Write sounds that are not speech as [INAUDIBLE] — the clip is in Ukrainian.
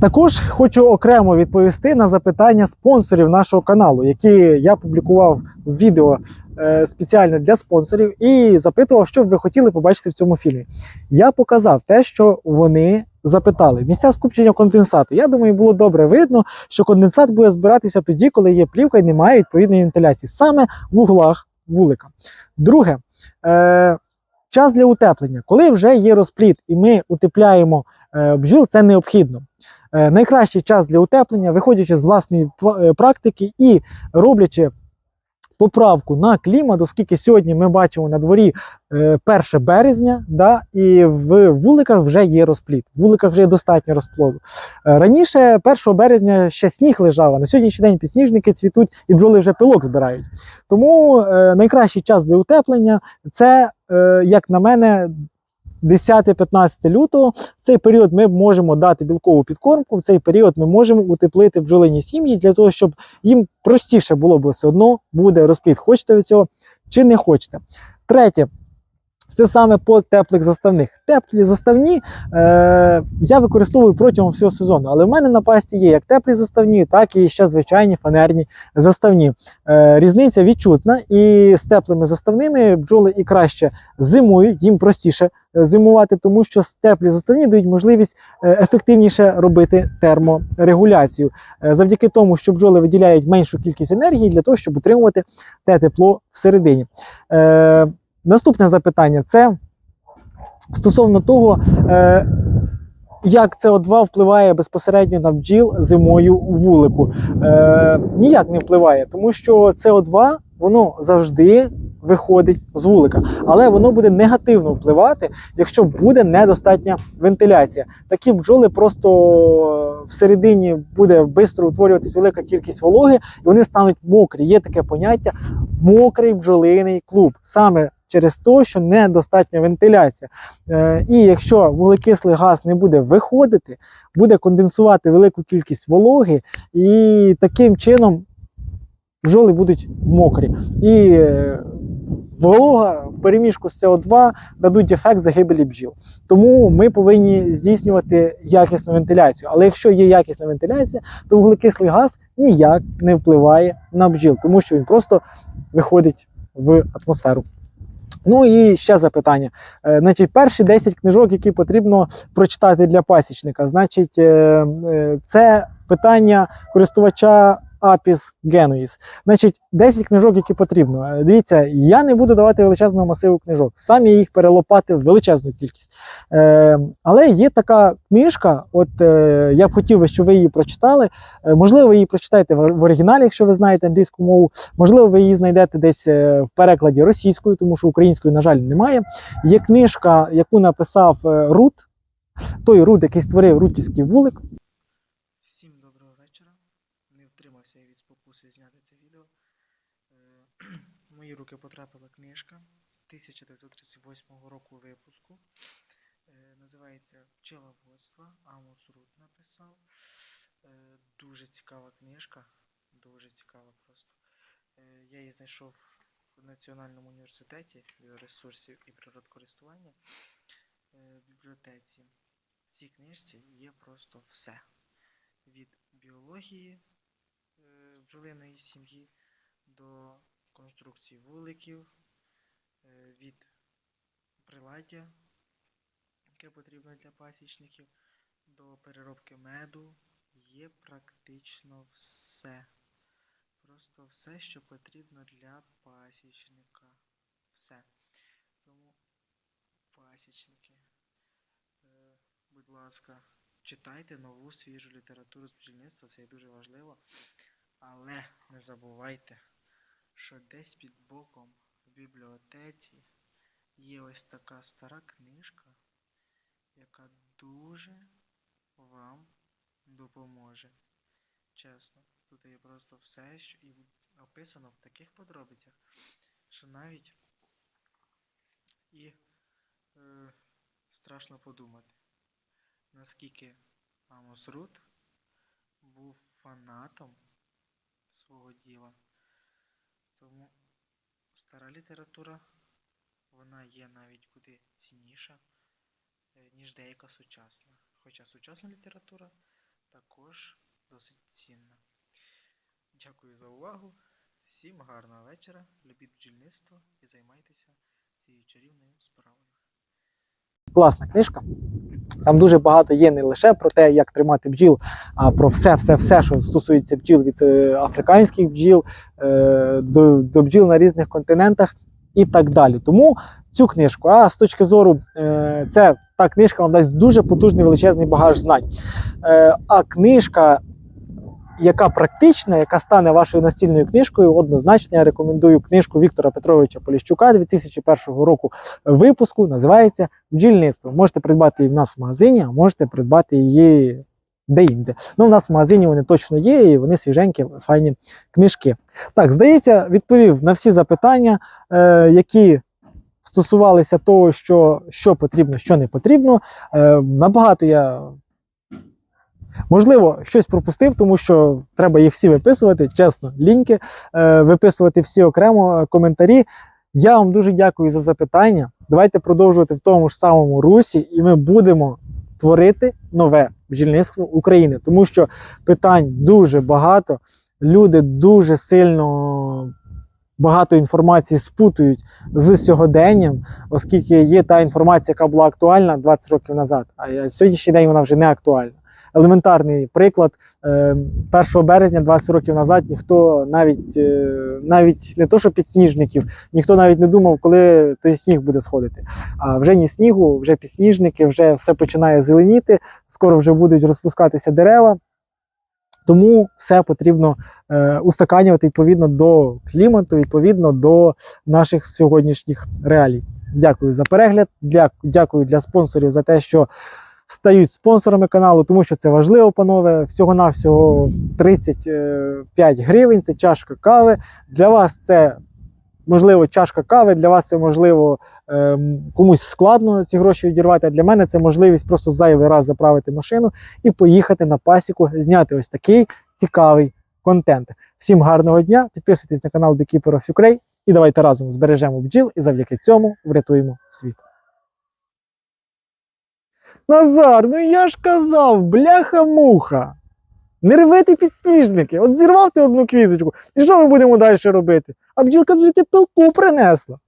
Також хочу окремо відповісти на запитання спонсорів нашого каналу, які я публікував в відео е, спеціально для спонсорів, і запитував, що б ви хотіли побачити в цьому фільмі. Я показав те, що вони запитали. Місця скупчення конденсату. Я думаю, було добре видно, що конденсат буде збиратися тоді, коли є плівка і немає відповідної вентиляції, саме в углах вулика. Друге, е, час для утеплення. Коли вже є розпліт і ми утепляємо е, бджіл, це необхідно. Е, найкращий час для утеплення, виходячи з власної е, практики і роблячи поправку на клімат, оскільки сьогодні ми бачимо на дворі е, 1 березня, да, і в вуликах вже є розпліт, в вуликах вже є достатньо розплоду. Е, Раніше 1 березня ще сніг лежав, а на сьогоднішній день підсніжники цвітуть і бджоли вже пилок збирають. Тому е, найкращий час для утеплення це, е, як на мене, 10-15 лютого. В цей період ми можемо дати білкову підкормку. В цей період ми можемо утеплити бджолині сім'ї для того, щоб їм простіше було, бо все одно буде розплід. Хочете ви цього чи не хочете. Третє. Це саме по теплих заставних. Теплі заставні е, я використовую протягом всього сезону, але в мене на пасті є як теплі заставні, так і ще звичайні фанерні заставні. Е, різниця відчутна, і з теплими заставними бджоли і краще зимують, їм простіше е, зимувати, тому що теплі заставні дають можливість е, ефективніше робити терморегуляцію. Е, завдяки тому, що бджоли виділяють меншу кількість енергії для того, щоб утримувати те тепло всередині. Е, наступне запитання це стосовно того. Е, як СО2 впливає безпосередньо на бджіл зимою у вулику? Е, ніяк не впливає, тому що СО2 воно завжди виходить з вулика, але воно буде негативно впливати, якщо буде недостатня вентиляція. Такі бджоли просто всередині буде швидко утворюватись велика кількість вологи, і вони стануть мокрі. Є таке поняття мокрий бджолиний клуб. Саме через те, що недостатня вентиляція. Е, і якщо вуглекислий газ не буде виходити, буде конденсувати велику кількість вологи, і таким чином бджоли будуть мокрі. І е, волога в переміжку з СО2 дадуть ефект загибелі бджіл. Тому ми повинні здійснювати якісну вентиляцію. Але якщо є якісна вентиляція, то вуглекислий газ ніяк не впливає на бджіл, тому що він просто виходить в атмосферу. Ну і ще запитання. Е, Значить, перші 10 книжок, які потрібно прочитати для пасічника. Значить, е, е, це питання користувача Apis Genuis. Значить, 10 книжок, які потрібно. Е, Дивіться, я не буду давати величезного масиву книжок. Сам я їх перелопатив величезну кількість. Е, але є така книжка, от е, я б хотів би, щоб ви її прочитали. Е, можливо, ви її прочитаєте в, в оригіналі, якщо ви знаєте англійську мову. Можливо, ви її знайдете десь е, в перекладі російською, тому що української, на жаль, немає. Є книжка, яку написав е, Рут, той Рут, який створив Рутівський вулик. Всім доброго вечора. Не втримався я від спокуси зняти це відео. Е, В [CLEARS THROAT] мої руки потрапила книжка 1938 року випуску. Е, Називається Пчеловодство. Амос Рут написав. Е, Дуже цікава книжка. Дуже цікава просто. Е, Я її знайшов в Національному університеті ресурсів і природкористування е, в бібліотеці. В цій книжці є просто все від біології е, бджолиної сім'ї до конструкції вуликів, е, від приладдя, яке потрібно для пасічників, до переробки меду. Є практично все. Просто все, що потрібно для пасічника. Все. Тому пасічники, е, будь ласка, читайте нову свіжу літературу з бджільництва, це є дуже важливо. Але не забувайте, що десь під боком в бібліотеці є ось така стара книжка, яка дуже вам допоможе. Чесно, тут є просто все, що і описано в таких подробицях, що навіть і е, страшно подумати наскільки Амос Рут був фанатом свого діла. Тому стара література, вона є навіть куди цінніша, е, ніж деяка сучасна. Хоча сучасна література також досить цінна. Дякую за увагу. Всім гарного вечора. Любіть бджільництво і займайтеся цією чарівною справою. Класна книжка. Там дуже багато є не лише про те, як тримати бджіл, а про все, все, все, що стосується бджіл від е, африканських бджіл е, до, до бджіл на різних континентах і так далі. Тому цю книжку, а з точки зору, е, це та книжка вам дасть дуже потужний величезний багаж знань. А книжка, яка практична, яка стане вашою настільною книжкою, однозначно я рекомендую книжку Віктора Петровича Поліщука 2001 року випуску називається Бджільництво. Можете придбати її в нас в магазині, а можете придбати її де-інде. Ну, в нас в магазині вони точно є, і вони свіженькі, файні книжки. Так, здається, відповів на всі запитання, е, які стосувалися того, що, що потрібно, що не потрібно. Е, набагато я. Можливо, щось пропустив, тому що треба їх всі виписувати, чесно, ліньки, е, виписувати всі окремо коментарі. Я вам дуже дякую за запитання. Давайте продовжувати в тому ж самому русі, і ми будемо творити нове бджільництво України, тому що питань дуже багато. Люди дуже сильно багато інформації спутують з сьогоденням, оскільки є та інформація, яка була актуальна 20 років назад, а сьогоднішній день вона вже не актуальна. Елементарний приклад. е, 1 березня 20 років назад ніхто навіть е, навіть не то, що підсніжників, ніхто навіть не думав, коли той сніг буде сходити. А вже ні снігу, вже підсніжники, вже все починає зеленіти, скоро вже будуть розпускатися дерева. Тому все потрібно е, устаканювати відповідно до клімату, відповідно до наших сьогоднішніх реалій. Дякую за перегляд. дя- Дякую для спонсорів за те, що стають спонсорами каналу, тому що це важливо, панове. Всього-навсього 35 гривень. Це чашка кави. Для вас це можливо чашка кави, для вас це можливо ем, комусь складно ці гроші відірвати. А для мене це можливість просто зайвий раз заправити машину і поїхати на пасіку, зняти ось такий цікавий контент. Всім гарного дня! Підписуйтесь на канал Beekeeper і давайте разом збережемо бджіл і завдяки цьому врятуємо світ. Назар, ну я ж казав, бляха-муха. Не рвити підсніжники. От зірвав ти одну квіточку. І що ми будемо далі робити? А бджілка б звідти пилку принесла.